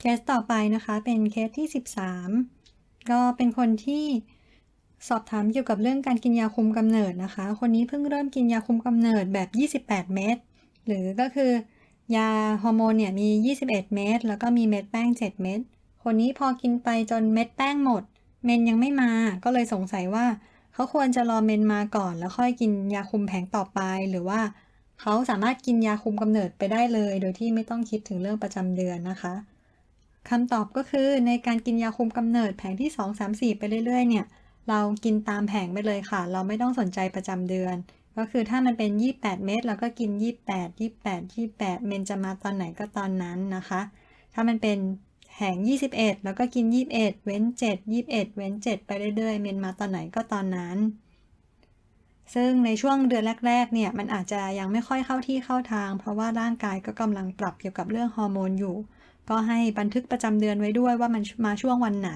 เคสต่อไปนะคะเป็นเคสที่ 13 ก็เป็นคนที่สอบถามเกี่ยวกับเรื่องการกินยาคุมกำเนิดนะคะ คนนี้เพิ่งเริ่มกินยาคุมกำเนิดแบบ 28 เม็ดหรือก็คือยาฮอร์โมนเนี่ยมี 21 เม็ดแล้วก็มีเม็ดแป้ง 7 เม็ดคนนี้พอกินไปจนเม็ดแป้งหมด เมนยังไม่มาก็เลยสงสัยว่า เขาควรจะรอเมนมาก่อน แล้วค่อยกินยาคุมแผงต่อไป หรือว่าเขาสามารถกินยาคุมกำเนิดไปได้เลย โดยที่ไม่ต้องคิดถึงเรื่องประจำเดือนนะคะ คำตอบก็คือในการกินยาคุมกำเนิดแผงที่ 2 3 4 ไปเรื่อยๆ เนี่ย เรากินตามแผงไปเลยค่ะ เราไม่ต้องสนใจประจำเดือน ก็คือถ้ามันเป็น 28 เม็ดเราก็กิน 28 28 28 เมนจะมาตอนไหนก็ตอนนั้นนะคะ ถ้ามันเป็นแผง21 แล้วก็กิน 21 เว้น 7 21 เว้น 7 ไปเรื่อยๆ เมนมาตอนไหนก็ตอนนั้น ซึ่งในช่วงเดือนแรก ๆ เนี่ย มันอาจจะยังไม่ค่อยเข้าที่เข้าทาง เพราะว่าร่างกายก็กำลังปรับเกี่ยวกับเรื่องฮอร์โมนอยู่ ก็ให้บันทึกประจำเดือนไว้ด้วยว่ามันมาช่วงวันไหน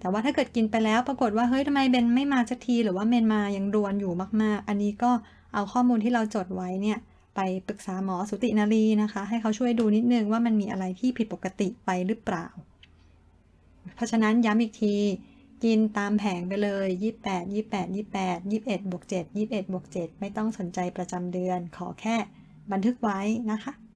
แต่ว่าถ้าเกิดกินไปแล้วปรากฏว่าเฮ้ยทำไมเบนไม่มาสักทีหรือว่าเมนมายังรวนอยู่มาก ๆ อันนี้ก็เอาข้อมูลที่เราจดไว้เนี่ยไปปรึกษาหมอสุตินารีนะคะ ให้เขาช่วยดูนิดนึงว่ามันมีอะไรที่ผิดปกติไปหรือเปล่า เพราะฉะนั้นย้ำอีกที กินตามแผงไปเลย 28 28 28 21บวก7 21บวก7ไม่ต้องสนใจประจำเดือน ขอแค่บันทึกไว้นะคะ